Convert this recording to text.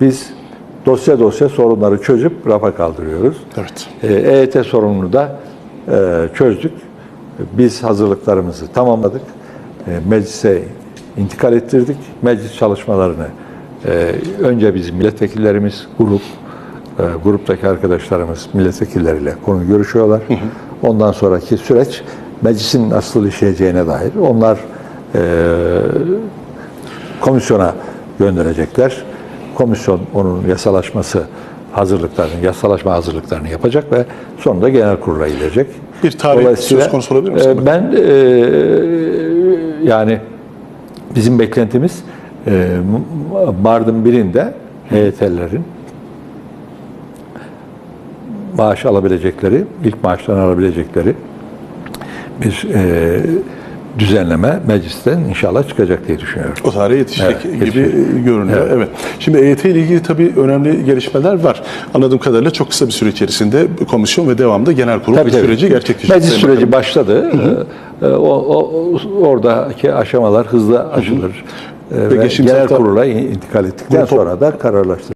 Biz dosya dosya sorunları çözüp rafa kaldırıyoruz. Evet. E, EYT sorununu da e, çözdük. Biz hazırlıklarımızı tamamladık. E, meclise intikal ettirdik. Meclis çalışmalarını e, önce bizim milletvekillerimiz, grup, e, gruptaki arkadaşlarımız milletvekilleriyle konu görüşüyorlar. Ondan sonraki süreç meclisin nasıl işleyeceğine dair. Onlar e, komisyona gönderecekler. Komisyon onun yasalaşması hazırlıklarını, yasalaşma hazırlıklarını yapacak ve sonunda genel kurula gidecek. Bir tarih söz konusu olabilir mi? e, Ben e, yani bizim beklentimiz e, Mardin birinde EYT'lilerin maaş alabilecekleri, ilk maaşlarını alabilecekleri bir e, düzenleme meclisten inşallah çıkacak diye düşünüyorum. O tarihe yetişecek Evet, gibi yetişecek. görünüyor. Evet. Şimdi EYT ile ilgili tabii önemli gelişmeler var. Anladığım kadarıyla çok kısa bir süre içerisinde komisyon ve devamında genel kurul Tabii, tabii. süreci gerçekleşecek. Meclis Sayın süreci Bakanım. başladı. Ee, o, o- oradaki aşamalar hızla aşılır. Ee, Ve ve geçtiğimiz genel kurula intikal ettikten sonra da kararlaştırılır.